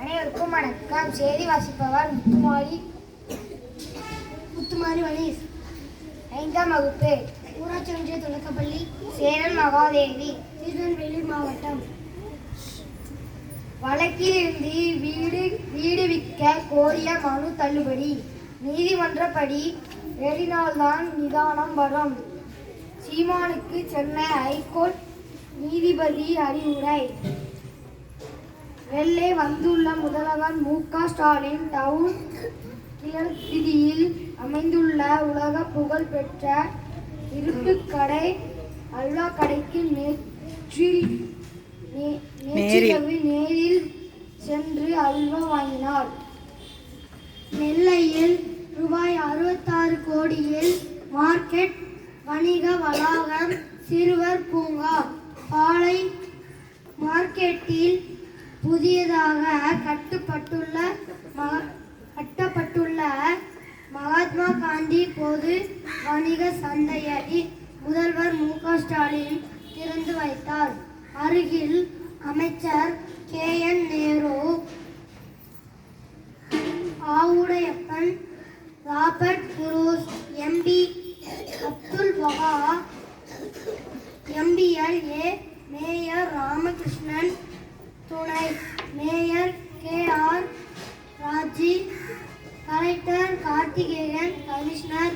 அனைவருக்கும் வணக்கம். செய்தி வாசிப்பவர் முத்துமாரி. முத்துமாரி வனீஸ் ஐந்தாம் வகுப்பு. ஊராட்சி ஒன்றிய தொடக்கப்பள்ளி. சேரன் மகாதேவி. திருநெல்வேலி மாவட்டம். வழக்கிலிருந்து வீடு வீடு விற்க கோரிய மனு தள்ளுபடி. நீதிமன்றப்படி வெளிநாள்தான் நிதானம் வரும். சீமானுக்கு சென்னை ஹைகோர்ட் நீதிபதி அறிவுரை. வெள்ளை வந்துள்ள முதல்வர் மு. க. ஸ்டாலின் டவுன் கிளர்த்தியில் அமைந்துள்ள உலக புகழ் பெற்ற இருட்டுக்கடை அல்வா கடைக்கு நேற்றில் நே- நேற்றிரவு நேரில் சென்று அல்வா வாங்கினார். நெல்லையில் ரூபாய் அறுபத்தாறு கோடியில் மார்க்கெட் வணிக வளாகம் சிறுவர் பூங்கா. பாலை மார்க்கெட்டில் புதியதாக கட்டப்பட்டுள்ள கட்டப்பட்டுள்ள மகாத்மா காந்தி பொது வணிக சந்தையை முதல்வர் மு க ஸ்டாலின் திறந்து வைத்தார். அருகில் அமைச்சர் K. N. Nehru Avudaiyappan Robert Cruz MP Abdul Wahab MLA. Mayor Ramakrishnan துணை mayor K R Raji collector Karthikeyan commissioner